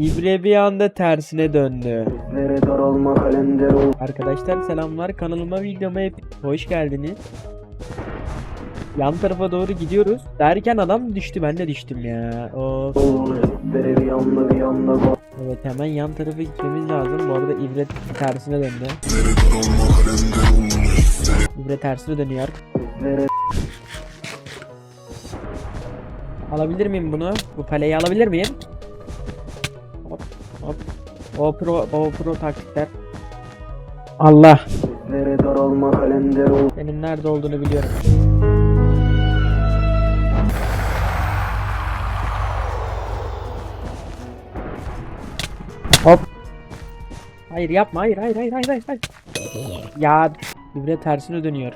İbre bir anda tersine döndü. Arkadaşlar selamlar kanalıma videoma hep hoş geldiniz. Yan tarafa doğru gidiyoruz. Derken adam düştü ben de düştüm ya. Of. Evet hemen yan tarafa gitmemiz lazım. Bu arada İbre tersine döndü. İbre tersine dönüyor. Alabilir miyim bunu? Bu paleyi alabilir miyim? Hop hop. O pro, o pro taktikler. Allah. Senin nerede olduğunu biliyorum. Hop. Hayır yapma. Hayır hayır hayır hayır hayır. hayır. Ya gübre tersine dönüyor.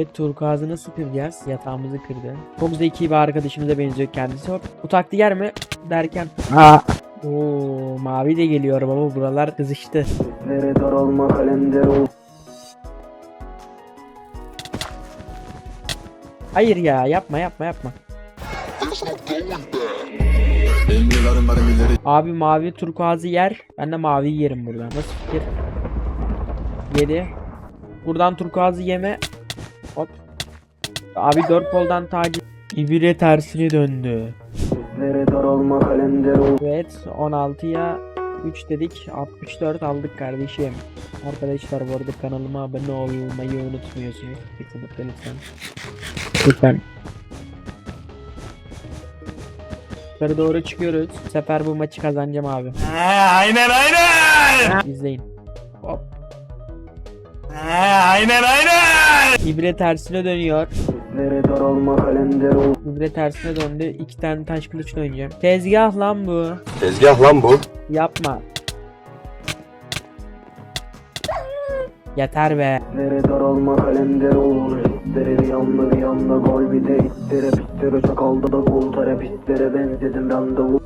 Evet turkuazı nasıl kıracağız? Yatağımızı kırdı. Çok zeki bir arkadaşımıza benziyor kendisi. Hop. Bu taktiği yer mi? Derken. Aa. Oo, mavi de geliyor baba buralar kızıştı. Nere daralma kalender ol Hayır ya yapma yapma yapma. Abi mavi turkuazı yer. Ben de mavi yerim buradan. Nasıl fikir? Yedi. Buradan turkuazı yeme. Hop. Abi dört koldan takip. İbire tersine döndü. Evet 16'ya 3 dedik 64 aldık kardeşim. Arkadaşlar bu arada kanalıma abone olmayı unutmuyorsunuz. Kesinlikle lütfen. Lütfen. Yukarı doğru çıkıyoruz. Bu sefer bu maçı kazanacağım abi. aynen aynen. İzleyin. Hop. aynen aynen. İbre tersine dönüyor. İbre tersine döndü. İki tane taş kılıçla oynayacağım. Tezgah lan bu. Tezgah lan bu. Yapma. Yeter be. Nere daralma kalender ol Nere bir yanda bir yanda gol bir de ittere pistere çakalda da gol Terapistlere benzedim randevu